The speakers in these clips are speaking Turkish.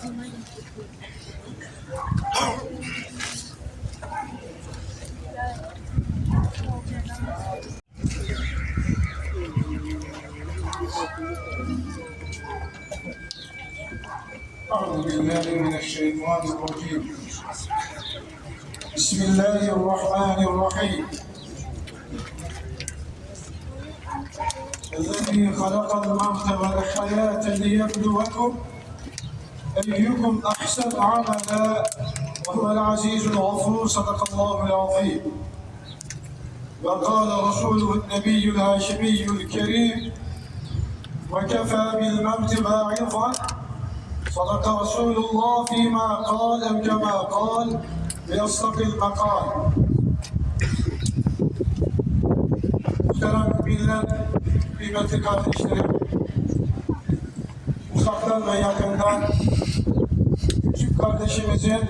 أعوذ بالله من الشيطان الرجيم. بسم الله الرحمن الرحيم. الذي خلق الموت والحياة ليبلوكم أيكم أحسن عملا وهو العزيز الغفور صدق الله العظيم. وقال رسوله النبي الهاشمي الكريم وكفى بالموت باعظا. صدق رسول الله فيما قال أو كما قال ليصدق المقال. Muhterem millet, kıymetli kardeşlerim, uzaktan ve yakından küçük kardeşimizin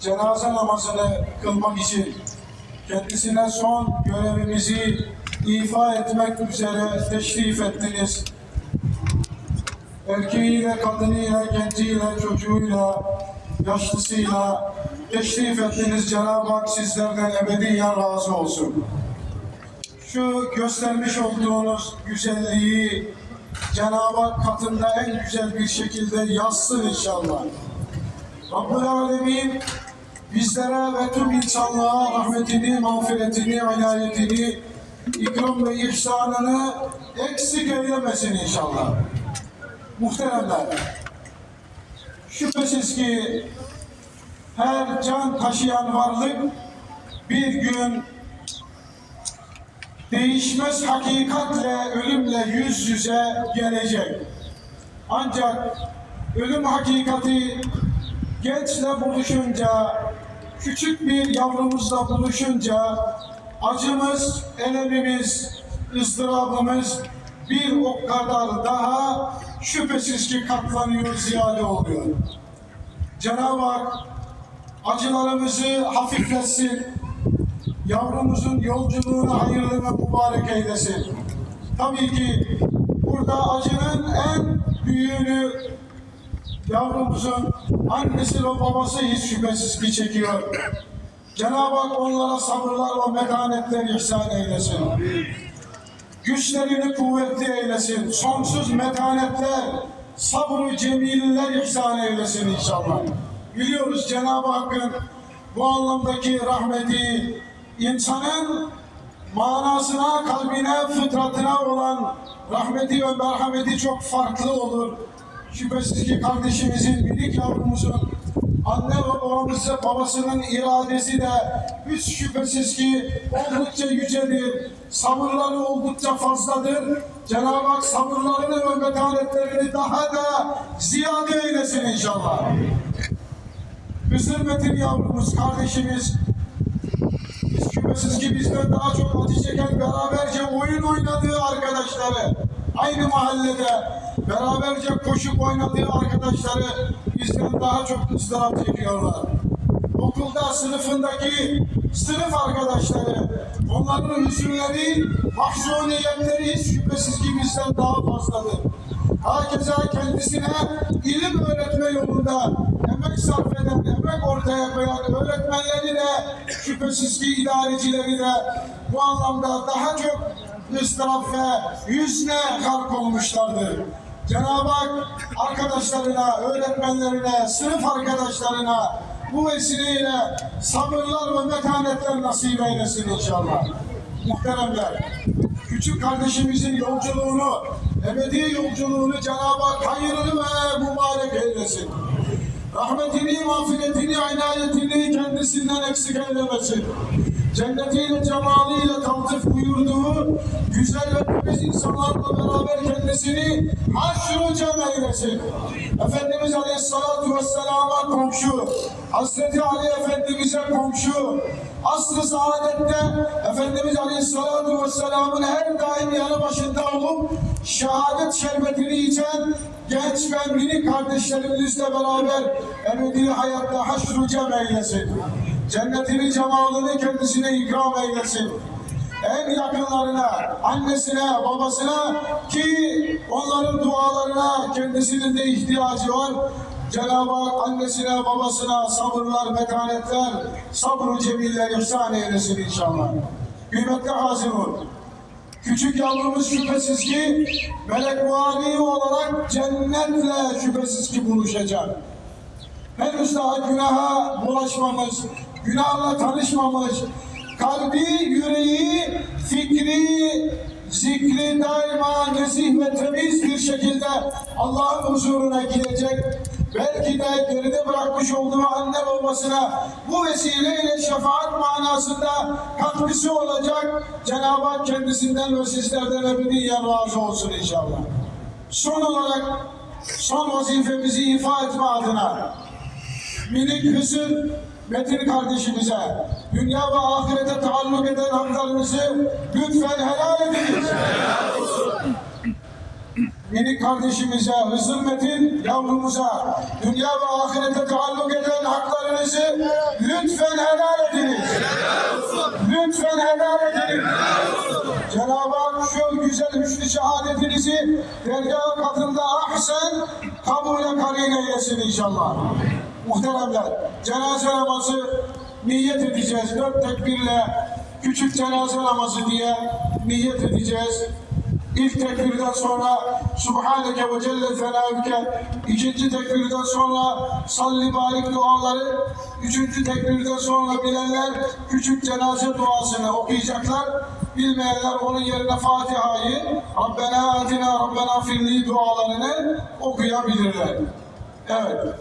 cenaze namazını kılmak için kendisine son görevimizi ifa etmek üzere teşrif ettiniz erkeğiyle, kadınıyla, genciyle, çocuğuyla, yaşlısıyla teşrif ettiniz. Cenab-ı Hak sizlerden ebediyen razı olsun. Şu göstermiş olduğunuz güzelliği Cenab-ı Hak katında en güzel bir şekilde yazsın inşallah. Rabbul Alemin bizlere ve tüm insanlığa rahmetini, mağfiretini, inayetini, ikram ve ihsanını eksik eylemesin inşallah. Muhteremler, şüphesiz ki her can taşıyan varlık bir gün değişmez hakikatle, ölümle yüz yüze gelecek. Ancak ölüm hakikati gençle buluşunca, küçük bir yavrumuzla buluşunca acımız, elemimiz, ızdırabımız bir o kadar daha şüphesiz ki katlanıyor, ziyade oluyor. Cenab-ı Hak acılarımızı hafifletsin, yavrumuzun yolculuğunu hayırlı ve mübarek eylesin. Tabii ki burada acının en büyüğünü yavrumuzun annesi ve babası hiç şüphesiz ki çekiyor. Cenab-ı Hak onlara sabırlar ve metanetler ihsan eylesin. Güçlerini kuvvetli eylesin. Sonsuz metanetler, sabrı cemiller ihsan eylesin inşallah. Biliyoruz Cenab-ı Hakk'ın bu anlamdaki rahmeti insanın manasına, kalbine, fıtratına olan rahmeti ve merhameti çok farklı olur. Şüphesiz ki kardeşimizin, minik yavrumuzun anne ve babamızın babasının iradesi de hiç şüphesiz ki oldukça yücedir. Sabırları oldukça fazladır. Cenab-ı Hak sabırlarını ve metanetlerini daha da ziyade eylesin inşallah. Hızır Metin yavrumuz, kardeşimiz biz şüphesiz ki bizden daha çok acı çeken beraberce oyun oynadığı arkadaşları, aynı mahallede beraberce koşup oynadığı arkadaşları bizden daha çok ızdırap çekiyorlar. Okulda sınıfındaki sınıf arkadaşları, onların hüzünleri, mahzuniyetleri hiç şüphesiz ki bizden daha fazladır. Hakeza kendisine ilim öğretme yolunda emek sarf eden, emek ortaya koyan öğretmenleri de şüphesiz ki idarecileri de bu anlamda daha çok ıstırap ve hüzne gark olmuşlardır. Cenab-ı Hak arkadaşlarına, öğretmenlerine, sınıf arkadaşlarına bu vesileyle sabırlar ve metanetler nasip eylesin inşallah. Muhteremler, küçük kardeşimizin yolculuğunu, ebedi yolculuğunu Cenab-ı Hak hayırlı ve mübarek eylesin. Rahmetini, mağfiretini, inayetini kendisinden eksik eylemesin. Cennetiyle, cemalıyla taltif buyurduğu güzel ve temiz insanlarla beraber kendisini haşr-ı cem eylesin. Efendimiz Aleyhisselatü Vesselam'a komşu, Hazreti Ali Efendimiz'e komşu, asr-ı saadette Efendimiz Aleyhisselatü Vesselam'ın her daim yanı başında olup şehadet şerbetini içen genç ve minik kardeşlerimizle beraber ebedi hayatta haşr-ı cem eylesin. Cennetini, cemalini kendisine ikram eylesin. En yakınlarına, annesine, babasına ki onların dualarına kendisinin de ihtiyacı var. Cenab-ı Hak annesine, babasına sabırlar, metanetler, sabrı cemiller ihsan eylesin inşallah. Kıymetli Hazirun, küçük yavrumuz şüphesiz ki melekvari olarak cennetle şüphesiz ki buluşacak. Henüz daha günaha bulaşmamış, günahla tanışmamış, kalbi, yüreği, fikri, zikri daima nezih ve temiz bir şekilde Allah'ın huzuruna gidecek. Belki de geride bırakmış olduğu anne babasına bu vesileyle şefaat manasında katkısı olacak. Cenab-ı Hak kendisinden ve sizlerden ebediyen razı olsun inşallah. Son olarak son vazifemizi ifa etme adına minik Hüsnü Metin kardeşimize dünya ve ahirete taalluk eden haklarınızı lütfen helal ediniz. Minik kardeşimize, Hızır Metin yavrumuza dünya ve ahirete taalluk eden haklarınızı lütfen helal ediniz. Lütfen helal ediniz. Cenab-ı Hak şu güzel üçlü şehadetinizi dergah katında ahsen kabule karin eylesin inşallah. Muhteremler, cenaze namazı niyet edeceğiz. Dört tekbirle küçük cenaze namazı diye niyet edeceğiz. İlk tekbirden sonra Subhaneke ve Celle Fenavike, ikinci tekbirden sonra salli barik duaları, üçüncü tekbirden sonra bilenler küçük cenaze duasını okuyacaklar. Bilmeyenler onun yerine Fatiha'yı, Rabbena atina, Rabbena firli dualarını okuyabilirler. Evet.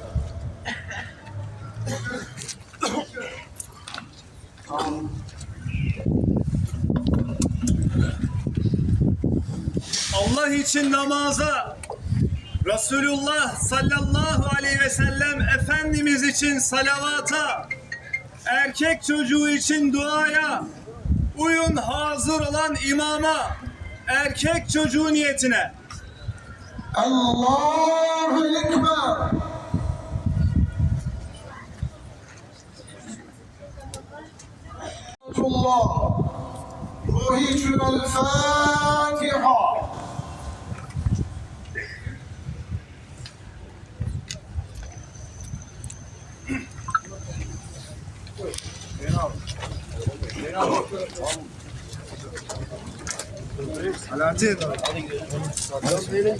Allah için namaza, Resulullah sallallahu aleyhi ve sellem Efendimiz için salavata, erkek çocuğu için duaya, uyun hazır olan imama, erkek çocuğu niyetine. Allahu Ekber. Allah. Ruhi Cüvel Fatiha. Alaaddin. Alaaddin.